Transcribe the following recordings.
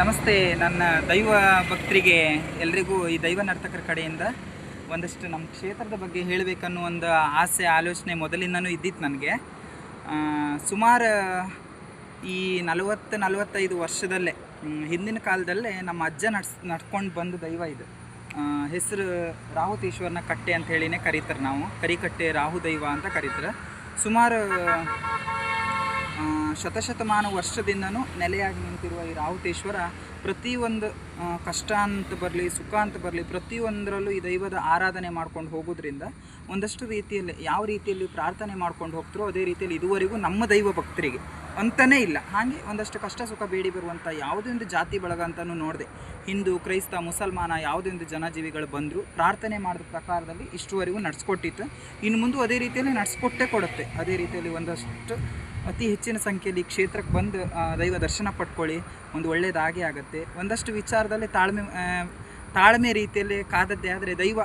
ನಮಸ್ತೆ, ನನ್ನ ದೈವ ಭಕ್ತರಿಗೆ ಎಲ್ರಿಗೂ ಈ ದೈವ ನರ್ತಕರ ಕಡೆಯಿಂದ ಒಂದಷ್ಟು ನಮ್ಮ ಕ್ಷೇತ್ರದ ಬಗ್ಗೆ ಹೇಳಬೇಕನ್ನೋ ಒಂದು ಆಸೆ, ಆಲೋಚನೆ ಮೊದಲಿಂದನೂ ಇದ್ದಿತ್ತು ನನಗೆ. ಸುಮಾರು ಈ ನಲವತ್ತು, ನಲವತ್ತೈದು ವರ್ಷದಲ್ಲೇ ಹಿಂದಿನ ಕಾಲದಲ್ಲೇ ನಮ್ಮ ಅಜ್ಜ ನಡ್ಸ್, ನಡ್ಕೊಂಡು ಬಂದ ದೈವ ಇದು. ಹೆಸರು ರಾಹುತೇಶ್ವರನ ಕಟ್ಟೆ ಅಂತ ಹೇಳಿನೇ ಕರೀತಾರೆ ನಾವು. ಕರಿಕಟ್ಟೆ ರಾಹು ದೈವ ಅಂತ ಕರೀತಾರೆ. ಸುಮಾರು ಶತಶತಮಾನ ವರ್ಷದಿಂದನೂ ನೆಲೆಯಾಗಿ ನಿಂತಿರುವ ಈ ರಾಹುತೇಶ್ವರ ಪ್ರತಿಯೊಂದು ಕಷ್ಟ ಅಂತ ಬರಲಿ, ಸುಖ ಅಂತ ಬರಲಿ, ಪ್ರತಿಯೊಂದರಲ್ಲೂ ಈ ದೈವದ ಆರಾಧನೆ ಮಾಡ್ಕೊಂಡು ಹೋಗೋದ್ರಿಂದ ಒಂದಷ್ಟು ರೀತಿಯಲ್ಲಿ, ಯಾವ ರೀತಿಯಲ್ಲಿ ಪ್ರಾರ್ಥನೆ ಮಾಡ್ಕೊಂಡು ಹೋಗ್ತಾರೋ ಅದೇ ರೀತಿಯಲ್ಲಿ ಇದುವರೆಗೂ ನಮ್ಮ ದೈವ ಭಕ್ತರಿಗೆ ಅಂತಲೇ ಇಲ್ಲ. ಹಾಗೆ ಒಂದಷ್ಟು ಕಷ್ಟ ಸುಖ ಬೇಡಿ ಬರುವಂಥ ಯಾವುದೇ ಒಂದು ಜಾತಿ ಬಳಗ ಅಂತಲೂ ನೋಡಿದೆ. ಹಿಂದೂ, ಕ್ರೈಸ್ತ, ಮುಸಲ್ಮಾನ ಯಾವುದೇ ಒಂದು ಜನಜೀವಿಗಳು ಬಂದರೂ ಪ್ರಾರ್ಥನೆ ಮಾಡಿದ ಪ್ರಕಾರದಲ್ಲಿ ಇಷ್ಟುವರೆಗೂ ನಡೆಸ್ಕೊಟ್ಟಿತ್ತು. ಇನ್ನು ಮುಂದೆ ಅದೇ ರೀತಿಯಲ್ಲಿ ನಡೆಸ್ಕೊಟ್ಟೇ ಕೊಡುತ್ತೆ. ಅದೇ ರೀತಿಯಲ್ಲಿ ಒಂದಷ್ಟು ಅತಿ ಹೆಚ್ಚಿನ ಸಂಖ್ಯೆಯಲ್ಲಿ ಕ್ಷೇತ್ರಕ್ಕೆ ಬಂದು ದೈವ ದರ್ಶನ ಪಡ್ಕೊಳ್ಳಿ. ಒಂದು ಒಳ್ಳೆಯದಾಗಿ ಆಗುತ್ತೆ. ಒಂದಷ್ಟು ವಿಚಾರದಲ್ಲಿ ತಾಳ್ಮೆ ತಾಳ್ಮೆ ರೀತಿಯಲ್ಲಿ ಕಾದದ್ದೇ ಆದರೆ ದೈವ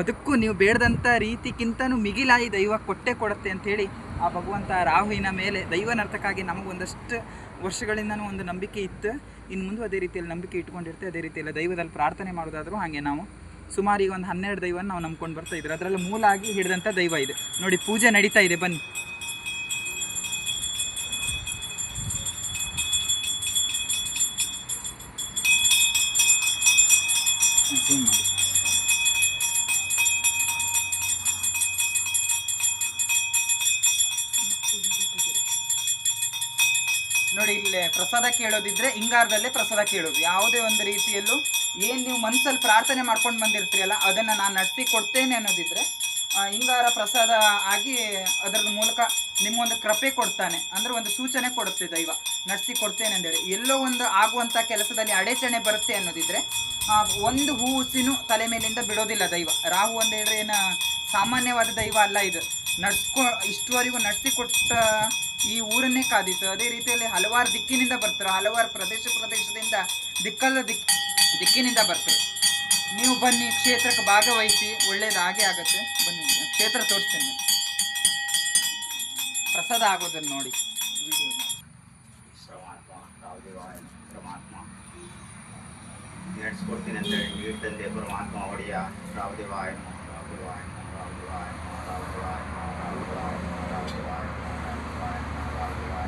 ಅದಕ್ಕೂ ನೀವು ಬೇಡದಂಥ ರೀತಿಗಿಂತನೂ ಮಿಗಿಲಾಗಿ ದೈವ ಕೊಟ್ಟೆ ಕೊಡುತ್ತೆ ಅಂಥೇಳಿ ಆ ಭಗವಂತ ರಾಹುವಿನ ಮೇಲೆ ದೈವ ನರ್ತಕ್ಕಾಗಿ ನಮಗೊಂದಷ್ಟು ವರ್ಷಗಳಿಂದನೂ ಒಂದು ನಂಬಿಕೆ ಇತ್ತು. ಇನ್ನು ಮುಂದೆ ಅದೇ ರೀತಿಯಲ್ಲಿ ನಂಬಿಕೆ ಇಟ್ಕೊಂಡಿರ್ತೀವಿ, ಅದೇ ರೀತಿಯಲ್ಲಿ ದೈವದಲ್ಲಿ ಪ್ರಾರ್ಥನೆ ಮಾಡೋದಾದರೂ ಹಾಗೆ ನಾವು ಸುಮಾರು ಈಗ ಒಂದು ಹನ್ನೆರಡು ದೈವನ ನಾವು ನಂಬ್ಕೊಂಡು ಬರ್ತಾ ಇದ್ರು ಅದರಲ್ಲಿ ಮೂಲ ಆಗಿ ಹಿಡಿದಂಥ ದೈವ ಇದೆ. ನೋಡಿ, ಪೂಜೆ ನಡೀತಾ ಇದೆ, ಬನ್ನಿ. ಪ್ರಸಾದ ಕೇಳೋದಿದ್ರೆ ಹಿಂಗಾರದಲ್ಲೇ ಪ್ರಸಾದ ಕೇಳೋದು. ಯಾವುದೇ ಒಂದು ರೀತಿಯಲ್ಲೂ ಏನು ನೀವು ಮನಸ್ಸಲ್ಲಿ ಪ್ರಾರ್ಥನೆ ಮಾಡ್ಕೊಂಡು ಬಂದಿರ್ತೀರಲ್ಲ, ಅದನ್ನು ನಾನು ನಡೆಸಿ ಕೊಡ್ತೇನೆ ಅನ್ನೋದಿದ್ರೆ ಹಿಂಗಾರ ಪ್ರಸಾದ ಆಗಿ ಅದರ ಮೂಲಕ ನಿಮ್ಗೊಂದು ಕೃಪೆ ಕೊಡ್ತಾನೆ. ಅಂದ್ರೆ ಒಂದು ಸೂಚನೆ ಕೊಡುತ್ತೆ ದೈವ. ನಡೆಸಿ ಕೊಡ್ತೇನೆ ಅಂದೇಳಿ. ಎಲ್ಲೋ ಒಂದು ಆಗುವಂಥ ಕೆಲಸದಲ್ಲಿ ಅಡೆಚಣೆ ಬರುತ್ತೆ ಅನ್ನೋದಿದ್ರೆ ಒಂದು ಒಂದು ಹೂಸಿನೂ ತಲೆ ಮೇಲಿಂದ ಬಿಡೋದಿಲ್ಲ ದೈವ. ರಾಹು ಅಂತ ಹೇಳಿದ್ರೆ ಏನು ಸಾಮಾನ್ಯವಾದ ದೈವ ಅಲ್ಲ ಇದು. ನಡ್ಸ್ಕೊ, ಇಷ್ಟುವರೆಗೂ ನಡೆಸಿಕೊಟ್ಟ ಈ ಊರನ್ನೇ ಕಾದಿತ್ತು. ಅದೇ ರೀತಿಯಲ್ಲಿ ಹಲವಾರು ದಿಕ್ಕಿನಿಂದ ಬರ್ತಾರೆ. ಹಲವಾರು ಪ್ರದೇಶ ಪ್ರದೇಶದಿಂದ ದಿಕ್ಕಲ್ಲ ದಿಕ್, ದಿಕ್ಕಿನಿಂದ ಬರ್ತಾರೆ. ನೀವು ಬನ್ನಿ, ಕ್ಷೇತ್ರಕ್ಕೆ ಭಾಗವಹಿಸಿ. ಒಳ್ಳೇದಾಗೇ ಆಗುತ್ತೆ. ಬನ್ನಿ, ಕ್ಷೇತ್ರ ತೋರಿಸ್ತೇನೆ. ಪ್ರಸಾದ ಆಗೋದನ್ನು ನೋಡಿ. ನಡೆಸ್ಕೊಡ್ತೀನಿ ಅಂತ ಹೇಳಿ ಪರಮಾತ್ಮ ಒಡೆಯ. ರಾವದೇವಾಯ ನಮಃ ರಾವದೇವಾಯ ನಮಃ ರಾವದೇವಾಯ ನಮಃ ರಾವದೇವಾಯ ನಮಃ ರಾವದೇವಾಯ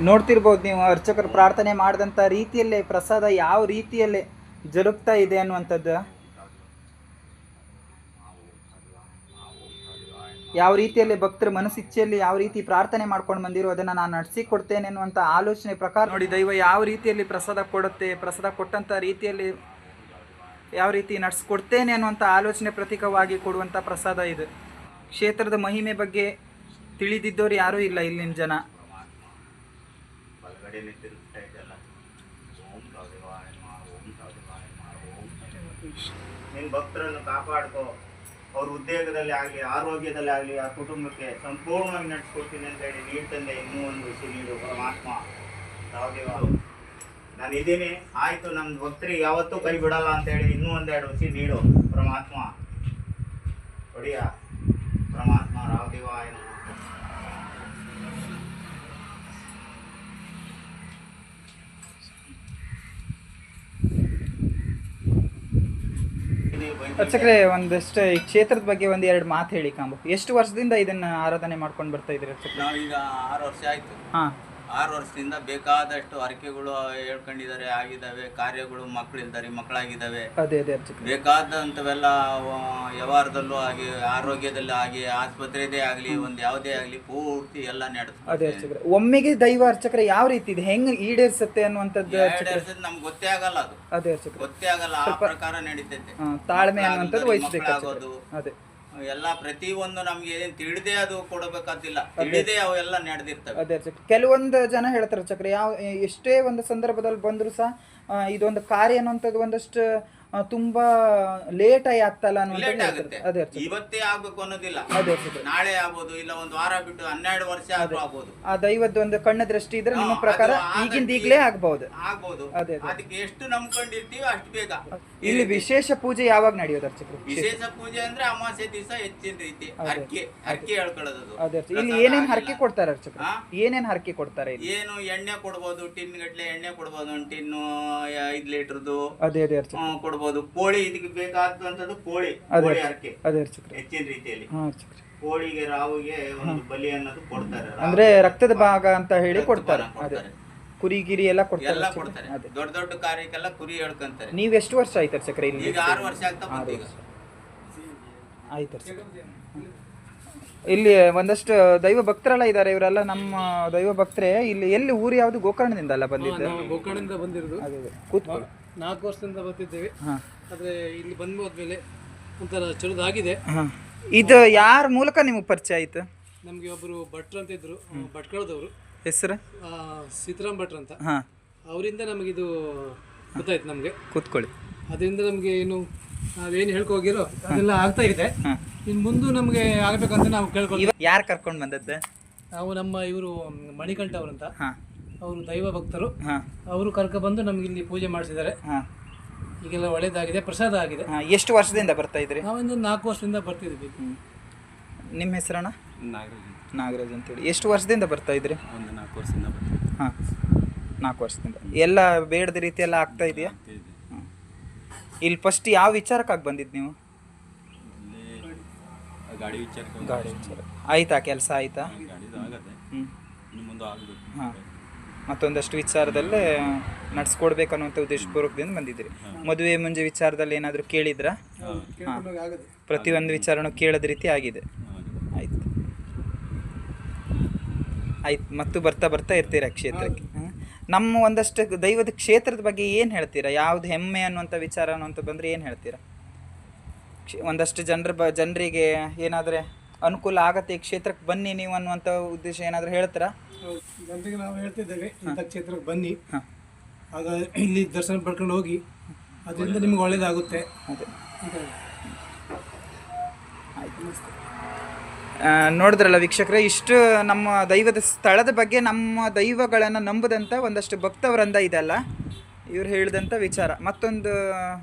ನೋಡ್ತಿರ್ಬೋದು ನೀವು ಅರ್ಚಕರು ಪ್ರಾರ್ಥನೆ ಮಾಡಿದಂಥ ರೀತಿಯಲ್ಲೇ, ಪ್ರಸಾದ ಯಾವ ರೀತಿಯಲ್ಲೇ ಜರುಗ್ತಾ ಇದೆ ಅನ್ನುವಂಥದ್ದು. ಯಾವ ರೀತಿಯಲ್ಲಿ ಭಕ್ತರ ಮನಸ್ಸಿಚ್ಛೆಯಲ್ಲಿ ಯಾವ ರೀತಿ ಪ್ರಾರ್ಥನೆ ಮಾಡ್ಕೊಂಡು ಬಂದಿರೋ ಅದನ್ನು ನಾನು ನಡೆಸಿ ಕೊಡ್ತೇನೆ ಅನ್ನುವಂಥ ಆಲೋಚನೆ ಪ್ರಕಾರ ನೋಡಿ, ದೈವ ಯಾವ ರೀತಿಯಲ್ಲಿ ಪ್ರಸಾದ ಕೊಡುತ್ತೆ, ಪ್ರಸಾದ ಕೊಟ್ಟಂಥ ರೀತಿಯಲ್ಲಿ ಯಾವ ರೀತಿ ನಡೆಸ್ಕೊಡ್ತೇನೆ ಅನ್ನುವಂಥ ಆಲೋಚನೆ ಪ್ರತೀಕವಾಗಿ ಕೊಡುವಂಥ ಪ್ರಸಾದ ಇದು. ಕ್ಷೇತ್ರದ ಮಹಿಮೆ ಬಗ್ಗೆ ತಿಳಿದಿದ್ದವರು ಯಾರೂ ಇಲ್ಲ ಇಲ್ಲಿನ ಜನ. ಬಲಗಡೆನೆ ತಿರುಗ್ತಾ ಇದೆಯಲ್ಲ ಓಂ ನಮಃ, ಓಂ ರಾವದೇವಾಯ ಮಾ ಓಂ ನಿನ್ನ ಭಕ್ತರನ್ನು ಕಾಪಾಡ್ಕೋ. ಅವ್ರ ಉದ್ಯೋಗದಲ್ಲಿ ಆಗಲಿ, ಆರೋಗ್ಯದಲ್ಲಿ ಆಗಲಿ, ಆ ಕುಟುಂಬಕ್ಕೆ ಸಂಪೂರ್ಣವಾಗಿ ನಡೆಸ್ಕೊಡ್ತೀನಿ ಅಂತ ಹೇಳಿ ನೀರು ತಂದೆ ಇನ್ನೂ ಒಂದು ವಿಷಯ ನೀಡು, ಪರಮಾತ್ಮ. ರಾವದೇವ ನಾನು ಇದ್ದೀನಿ. ಆಯ್ತು ನಮ್ಮ ಭಕ್ತರಿಗೆ ಯಾವತ್ತೂ ಕೈ ಬಿಡಲ್ಲ ಅಂತ ಹೇಳಿ ಇನ್ನೂ ಒಂದೆರಡು ವಿಷಯ ನೀಡು, ಪರಮಾತ್ಮ. ಒಡಿಯ ಪರಮಾತ್ಮ ರಾವದೇವಾಯ ಅರ್ಚಕ್ರೆ ಒಂದಷ್ಟು ಈ ಕ್ಷೇತ್ರದ ಬಗ್ಗೆ ಒಂದು ಎರಡು ಮಾತು ಹೇಳಿ ಕಾಂಬು. ಎಷ್ಟು ವರ್ಷದಿಂದ ಇದನ್ನ ಆರಾಧನೆ ಮಾಡ್ಕೊಂಡು ಬರ್ತಾ ಇದ್ರಿ ಅರ್ಚಕ್ರೆ ನಾವೀಗ ಆರು ವರ್ಷ ಆಯ್ತು. ಹಾ. ಆರು ವರ್ಷದಿಂದ ಬೇಕಾದಷ್ಟು ಹರಕೆಗಳು ಹೇಳ್ಕೊಂಡಿದ್ದಾರೆ ಆಗಿದ್ದಾವೆ ಕಾರ್ಯಗಳು ಮಕ್ಕಳಿದ್ದಾರೆ ಮಕ್ಕಳಾಗಿದ್ದಾವೆ. ಅದೇ ಬೇಕಾದಂಥವೆಲ್ಲ ವ್ಯವಹಾರದಲ್ಲೂ ಆಗಿ ಆರೋಗ್ಯದಲ್ಲೂ ಆಗಿ ಆಸ್ಪತ್ರೆದೇ ಆಗಲಿ ಒಂದು ಯಾವುದೇ ಆಗಲಿ ಪೂರ್ತಿ ಎಲ್ಲ ಅದೇ ಅರ್ಚಕ್ರೆ. ಒಮ್ಮೆಗೆ ದೈವ ಅರ್ಚಕರ ಯಾವ ರೀತಿ ಇದೆ? ಹೆಂಗ್ ಈಡೇರಿಸುತ್ತೆ ಅನ್ನುವಂಥದ್ದು ಅರ್ಚಕ್ರೆ? ನಮ್ಗೆ ಗೊತ್ತೇ ಆಗಲ್ಲ ಅದು. ಅದೇ ಅರ್ಚಕ್ರೆ. ಗೊತ್ತೇ ಆಗಲ್ಲ ಆ ಪ್ರಕಾರ ನಡೀತೈತೆ. ಹಾ, ತಾಳ್ಮೆ ಅನ್ನುವಂಥದ್ದು ವಹಿಸ್ಬೇಕು ಅದೇ. ಎಲ್ಲ ಪ್ರತಿಯೊಂದು ನಮ್ಗೆ ಏನ್ ತಿಳಿದೇ ಅದು ಕೊಡಬೇಕಂತಿಲ್ಲ. ತಿಳಿದೇ ಅವೆಲ್ಲ ನಡೆದಿರ್ತವೆ. ಅದೇ ಕೆಲವೊಂದು ಜನ ಹೇಳ್ತಾರೆ ಚಕ್ರ ಯಾವ ಎಷ್ಟೇ ಒಂದು ಸಂದರ್ಭದಲ್ಲಿ ಬಂದ್ರು ಸಹ ಇದೊಂದು ಕಾರ್ಯ ಅನ್ನುವಂಥದ್ದು ಒಂದಷ್ಟು ತುಂಬಾ ಲೇಟ್ ಆಗಿ ಆಗ್ತಲ್ಲ ಅನ್ನುವಂಥದ್ದು ಲೇಟ್ ಆಗುತ್ತೆ. ಅದೇ ಇವತ್ತೇ ಆಗ್ಬೇಕು ಅನ್ನೋದಿಲ್ಲ. ಅದೇ ನಾಳೆ ಆಗ್ಬೋದು ಇಲ್ಲ ಒಂದು ವಾರ ಬಿಟ್ಟು ಹನ್ನೆರಡು ವರ್ಷ ಆದ್ರೂ ಆಗ್ಬೋದು. ಆ ದೈವದ ಒಂದು ಕಣ್ಣ ದೃಷ್ಟಿ ಇದ್ರೆ ನಿಮ್ಮ ಪ್ರಕಾರ ಈಗಿಂದ ಈಗಲೇ ಆಗ್ಬಹುದು ಆಗ್ಬೋದು. ಅದೇ, ಅದೇ. ಅದಕ್ಕೆ ಎಷ್ಟು ನಂಬ್ಕೊಂಡಿರ್ತೀವಿ ಅಷ್ಟು ಬೇಗ. ಇಲ್ಲಿ ವಿಶೇಷ ಪೂಜೆ ಯಾವಾಗ ನಡೆಯೋದು ಅರ್ಚಕರು? ವಿಶೇಷ. ಪೂಜೆ ಅಂದ್ರೆ ಅಮಾವಾಸ್ಯ ದಿವಸ ಹೆಚ್ಚಿನ ರೀತಿ. ಹರಕೆ ಹರಕೆ ಹೇಳ್ಕೊಳ್ಳೋದು ಅದು. ಇಲ್ಲಿ ಏನೇನು. ಹರಕೆ ಕೊಡ್ತಾರೆ ಅರ್ಚಕರು? ಏನೇನು ಹರಕೆ ಕೊಡ್ತಾರೆ ಏನು ಎಣ್ಣೆ ಕೊಡ್ಬೋದು ಟಿನ್ ಗಟ್ಲೆ ಎಣ್ಣೆ ಕೊಡ್ಬೋದು ಟಿನ್ ಐದು ಲೀಟರ್ದು. ಅದೇ ಅದೇ ಅರ್ಚಕ್ರೆ. ಹ್ಮ್, ಕೋಳಿ ಇದಕ್ಕೆ ಬೇಕಾದಂತದ್ದು ಕೋಳಿ ಅದೇ. ಕೋಳಿ ಹರಕೆ. ಅದೇ ಅರ್ಚಕ್ರೆ. ಹೆಚ್ಚಿನ ರೀತಿಯಲ್ಲಿ. ಹಾ ಅರ್ಚಕ್ರೆ. ಕೋಳಿಗೆ ರಾವಿಗೆ ಒಂದು ಬಲಿ ಅನ್ನೋದು ಕೊಡ್ತಾರೆ. ಅಂದ್ರೆ ರಕ್ತದ ಭಾಗ ಅಂತ ಹೇಳಿ ಕೊಡ್ತಾರೆ. ಅದೇ. ಕುರಿ ಗಿರಿ ಎಲ್ಲ ಕೊಡ್ತಾರೆ ಎಲ್ಲ ಕೊಡ್ತಾರೆ. ದೊಡ್ಡ ದೊಡ್ಡ ಕಾರ್ಯಕ್ಕೆಲ್ಲ ಕುರಿ ಹೇಳ್ಕೊಂತಾರೆ. ನೀವ್ ಎಷ್ಟು ವರ್ಷ ಆಯ್ತು ಅರ್ಚಕ್ರೆ ಇಲ್ಲಿ ಈಗ ಆರು ವರ್ಷ ಆಗ್ತಾ ಬಂತು ಈಗ. ಆಯ್ತು ಅರ್ಚಕ್ರೆ. ಇಲ್ಲಿ ಒಂದಷ್ಟು ದೈವ ಭಕ್ತರೆಲ್ಲ ಇದ್ದಾರೆ. ಇವರೆಲ್ಲ ನಮ್ಮ ದೈವ ಭಕ್ತರೇ. ಇಲ್ಲಿ ಎಲ್ಲಿ ಊರು ಯಾವ್ದು? ಗೋಕರ್ಣದಿಂದ ಅಲ್ಲ ಬಂದಿದ್ದು? ಗೋಕರ್ಣದಿಂದ ಬಂದಿರೋದು. ಕೂತ್ಕೊಳ್ಳಿ. ನಾಲ್ಕು ವರ್ಷದಿಂದ ಬರ್ತಿದ್ದೇವೆ. ಆದ್ರೆ ಇಲ್ಲಿ ಬಂದು ಹೋದ್ಮೇಲೆ ಒಂಥರ ಚಲೋದಾಗಿದೆ. ಇದು ಯಾರ ಮೂಲಕ ನಿಮಗೆ ಪರಿಚಯ ಆಯ್ತು? ನಮಗೆ ಒಬ್ಬರು ಭಟ್ರು ಅಂತ ಇದ್ರು. ಭಟ್ಕಳದವರು. ಹೆಸರು? ಸೀತಾರಾಮ್ ಭಟ್ರು ಅಂತ. ಅವರಿಂದ ನಮಗಿದು ಗೊತ್ತಾಯ್ತು ನಮಗೆ. ಕೂತ್ಕೊಳ್ಳಿ. ಅದರಿಂದ ನಮಗೆ ಏನು ನಾವೇನು ಹೇಳ್ಕೋಗಿರೋ ಅದೆಲ್ಲ ಆಗ್ತಾ ಇದೆ. ಇನ್ನು ಮುಂದೆ ನಮಗೆ ಆಗಬೇಕಂತ ನಾವು ಕೇಳ್ಕೊಂಡು ಯಾರು ಕರ್ಕೊಂಡು ಬಂದದ್ದು? ನಾವು ನಮ್ಮ ಇವರು ಮಣಿಕಂಠ ಅವರಂತ ಅವರು ದೈವ ಭಕ್ತರು. ಅವರು ಅವರು ಕರ್ಕೊಬಂದು ನಮ್ಗೆ ಇಲ್ಲಿ ಪೂಜೆ ಮಾಡಿಸಿದ್ದಾರೆ. ಹಾಂ. ಈಗೆಲ್ಲ ಒಳ್ಳೇದಾಗಿದೆ ಪ್ರಸಾದ ಆಗಿದೆ. ಹಾ ಎಷ್ಟು ವರ್ಷದಿಂದ ಬರ್ತಾ ಇದ್ರಿ? ನಾವೊಂದು ನಾಲ್ಕು ವರ್ಷದಿಂದ ಬರ್ತಿದ್ವಿ ನಿಮ್ಮ ಹೆಸರಣ್ಣ ನಾಗರಾಜ್ ನಾಗರಾಜ್ ಅಂತೇಳಿ. ಎಷ್ಟು ವರ್ಷದಿಂದ ಬರ್ತಾ ಇದ್ರಿ? ಒಂದು ನಾಲ್ಕು ವರ್ಷದಿಂದ ಬರ್ತೀವಿ ಹಾಂ. ನಾಲ್ಕು ವರ್ಷದಿಂದ. ಎಲ್ಲ ಬೇಡದ ರೀತಿ ಎಲ್ಲ ಆಗ್ತಾ ಇದೆಯಾ. ಇಲ್ಲಿ ಫಸ್ಟ್ ಯಾವ ವಿಚಾರಕ್ಕಾಗಿ ಬಂದಿದ್ದು ನೀವು? ಇಲ್ಲಿ ಗಾಡಿ ವಿಚಾರಕ್ಕೆ ಗಾಡಿ ವಿಚಾರ. ಆಯ್ತಾ ಕೆಲಸ ಆಯ್ತಾ? ಗಾಡಿದು ಆಗತ್ತೆ ಹ್ಞೂ ಇನ್ನು ಮುಂದೆ ಆಗಬೇಕು. ಹಾಂ. ಮತ್ತೊಂದಷ್ಟು ವಿಚಾರದಲ್ಲೇ ನಡೆಸ್ಕೊಡ್ಬೇಕನ್ನುವಂಥ ಉದ್ದೇಶಪೂರ್ವಕದಿಂದ ಬಂದಿದ್ರಿ ಮದುವೆ ಮುಂಜೆ ವಿಚಾರದಲ್ಲಿ ಏನಾದರೂ ಕೇಳಿದ್ರಾ? ಹಾಂ. ಪ್ರತಿಯೊಂದು ವಿಚಾರನೂ ಕೇಳದ ರೀತಿ ಆಗಿದೆ. ಆಯ್ತು. ಆಯ್ತು ಮತ್ತು ಬರ್ತಾ ಬರ್ತಾ ಇರ್ತೀರಾ ಕ್ಷೇತ್ರಕ್ಕೆ? ನಮ್ಮ ಒಂದಷ್ಟು ದೈವದ ಕ್ಷೇತ್ರದ ಬಗ್ಗೆ ಏನು ಹೇಳ್ತೀರಾ? ಯಾವ್ದು ಹೆಮ್ಮೆ ಅನ್ನುವಂಥ ವಿಚಾರ ಅನ್ನುವಂಥ ಬಂದರೆ ಏನು ಹೇಳ್ತೀರಾ? ಕ್ಷೇ- ಒಂದಷ್ಟು ಜನರ ಬ ಜನರಿಗೆ ಏನಾದರೆ ಅನುಕೂಲ ಆಗತ್ತೆ ಈ ಕ್ಷೇತ್ರಕ್ಕೆ ಬನ್ನಿ ನೀವು ಅನ್ನುವಂಥ ಉದ್ದೇಶ ಏನಾದರೂ ಹೇಳ್ತೀರಾ? ಜನರಿಗೆ ನಾವು ಹೇಳ್ತಿದ್ದೇವೆ ಇಂಥ ಕ್ಷೇತ್ರಕ್ಕೆ ಬನ್ನಿ. ಆಗ ಇಲ್ಲಿ ದರ್ಶನ ಪಡ್ಕೊಂಡು ಹೋಗಿ ಅದರಿಂದ ನಿಮ್ಗೆ ಒಳ್ಳೇದಾಗುತ್ತೆ. ಅದೇ. ನೋಡಿದ್ರಲ್ಲ ವೀಕ್ಷಕರೇ ಇಷ್ಟು ನಮ್ಮ ದೈವದ ಸ್ಥಳದ ಬಗ್ಗೆ ನಮ್ಮ ದೈವಗಳನ್ನು ನಂಬದಂಥ ಒಂದಷ್ಟು ಭಕ್ತವೃಂದ ಇದೆಲ್ಲ ಇವ್ರು ಹೇಳಿದಂಥ ವಿಚಾರ. ಮತ್ತೊಂದು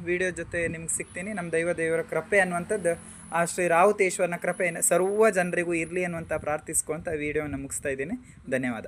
ವಿಡಿಯೋ ಜೊತೆ ನಿಮ್ಗೆ ಸಿಗ್ತೀನಿ. ನಮ್ಮ ದೈವ ದೇವರ ಕೃಪೆ ಅನ್ನುವಂಥದ್ದು ಆ ಶ್ರೀ ರಾವುತೇಶ್ವರನ ಕೃಪೆಯನ್ನು ಸರ್ವ ಜನರಿಗೂ ಇರಲಿ ಅನ್ನುವಂಥ ಪ್ರಾರ್ಥಿಸ್ಕೊಂತ ವಿಡಿಯೋವನ್ನು ಮುಗಿಸ್ತಾ ಇದ್ದೀನಿ. ಧನ್ಯವಾದ.